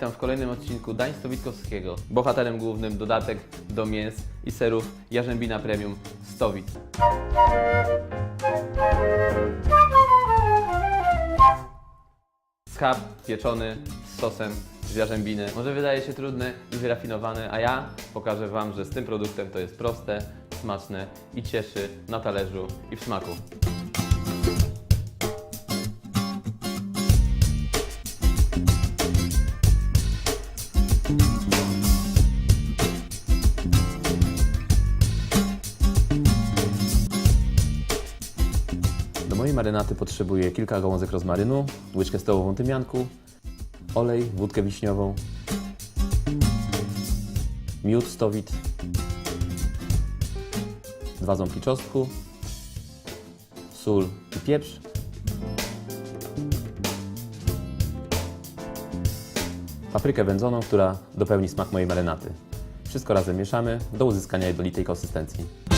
Witam w kolejnym odcinku Dań Stowitkowskiego. Bohaterem głównym dodatek do mięs i serów Jarzębina Premium Stowit. Schab pieczony z sosem z jarzębiny. Może wydaje się trudny i wyrafinowany, a ja pokażę Wam, że z tym produktem to jest proste, smaczne i cieszy na talerzu i w smaku. Mojej marynaty potrzebuję kilka gałązek rozmarynu, łyczkę stołową tymianku, olej, wódkę wiśniową, miód stowit, dwa ząbki czosnku, sól i pieprz, paprykę wędzoną, która dopełni smak mojej marynaty. Wszystko razem mieszamy do uzyskania jednolitej konsystencji.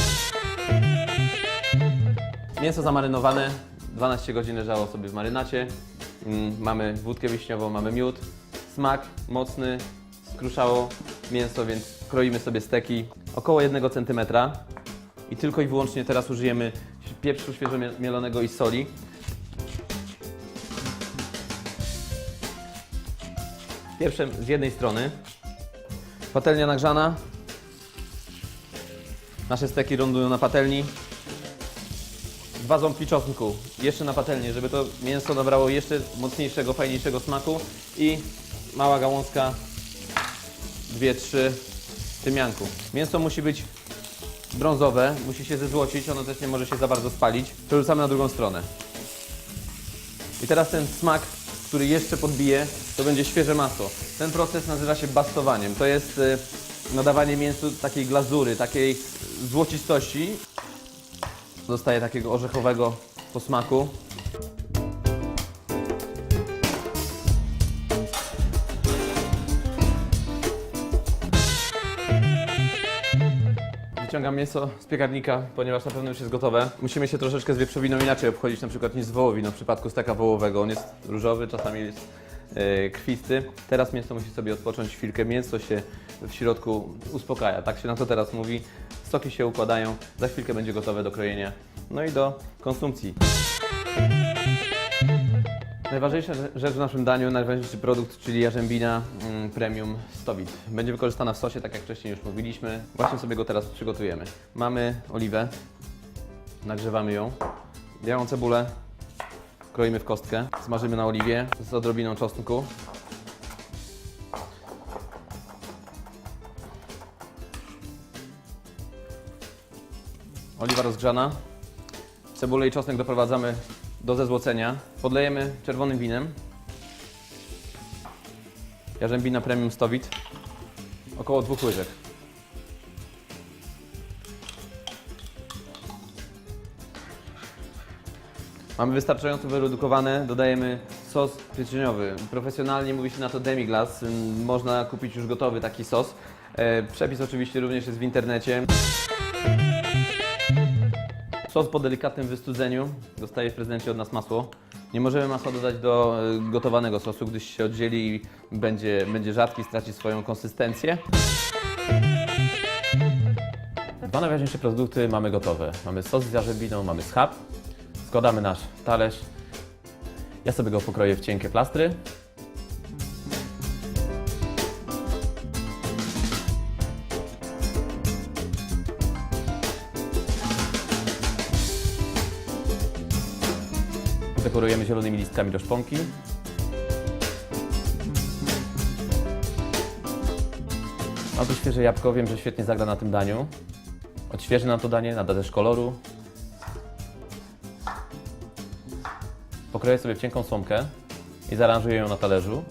Mięso zamarynowane, 12 godzin leżało sobie w marynacie. Mm, Mamy wódkę wiśniową, mamy miód. Smak mocny, skruszało mięso, więc kroimy sobie steki około 1 cm. I tylko i wyłącznie teraz użyjemy pieprzu świeżo mie- mielonego i soli. Pierwszym z jednej strony. Patelnia nagrzana. Nasze steki lądują na patelni dwa ząbki czosnku jeszcze na patelnię, żeby to mięso nabrało jeszcze mocniejszego, fajniejszego smaku i mała gałązka, dwie, trzy tymianku. Mięso musi być brązowe, musi się zezłocić, ono też nie może się za bardzo spalić. Przerzucamy na drugą stronę. I teraz ten smak, który jeszcze podbije, to będzie świeże masło. Ten proces nazywa się bastowaniem. To jest y, nadawanie mięsu takiej glazury, takiej złocistości, dostaje takiego orzechowego posmaku. Wyciągam mięso z piekarnika, ponieważ na pewno już jest gotowe. Musimy się troszeczkę z wieprzowiną inaczej obchodzić, na przykład niż z wołowiną. W przypadku steka wołowego on jest różowy, czasami jest e, krwisty. Teraz mięso musi sobie odpocząć chwilkę. Mięso się w środku uspokaja, tak się na to teraz mówi. Soki się układają, za chwilkę będzie gotowe do krojenia. No i do konsumpcji. Najważniejsza rzecz w naszym daniu, najważniejszy produkt, czyli jarzębina mm, premium stowit. Będzie wykorzystana w sosie, tak jak wcześniej już mówiliśmy. Właśnie sobie go teraz przygotujemy. Mamy oliwę, nagrzewamy ją. Białą cebulę kroimy w kostkę, smażymy na oliwie z odrobiną czosnku. Oliwa rozgrzana. Cebulę i czosnek doprowadzamy do zezłocenia. Podlejemy czerwonym winem. Jarzębina Premium Stowit. Około dwóch łyżek. Mamy wystarczająco wyredukowane, dodajemy sos pieczeniowy. Profesjonalnie mówi się na to demi-glace. Ym, Można kupić już gotowy taki sos. E, Przepis oczywiście również jest w internecie. Sos po delikatnym wystudzeniu dostaje w prezencie od nas masło. Nie możemy masła dodać do y, gotowanego sosu, gdyż się oddzieli i będzie, będzie rzadki, straci swoją konsystencję. Dwa najważniejsze produkty mamy gotowe. Mamy sos z jarzybiną, mamy schab. Składamy nasz talerz. Ja sobie go pokroję w cienkie plastry. Dekorujemy zielonymi listkami do szponki. Mam tu świeże jabłko, wiem, że świetnie zagra na tym daniu. Odświeży nam to danie, nada też koloru. Pokroję sobie w cienką słomkę i zaaranżuję ją na talerzu.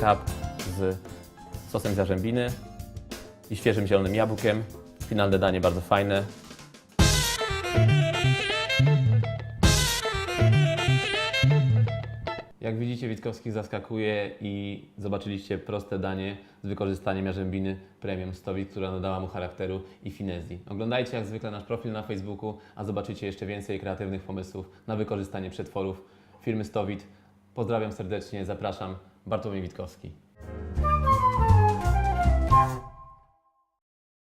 Schab z sosem z jarzębiny i świeżym zielonym jabłkiem. Finalne danie bardzo fajne. Jak widzicie, Witkowski zaskakuje i zobaczyliście proste danie z wykorzystaniem jarzębiny premium Stowit, która nadała mu charakteru i finezji. Oglądajcie jak zwykle nasz profil na Facebooku, a zobaczycie jeszcze więcej kreatywnych pomysłów na wykorzystanie przetworów firmy Stowit. Pozdrawiam serdecznie, zapraszam. Bartłomiej Witkowski.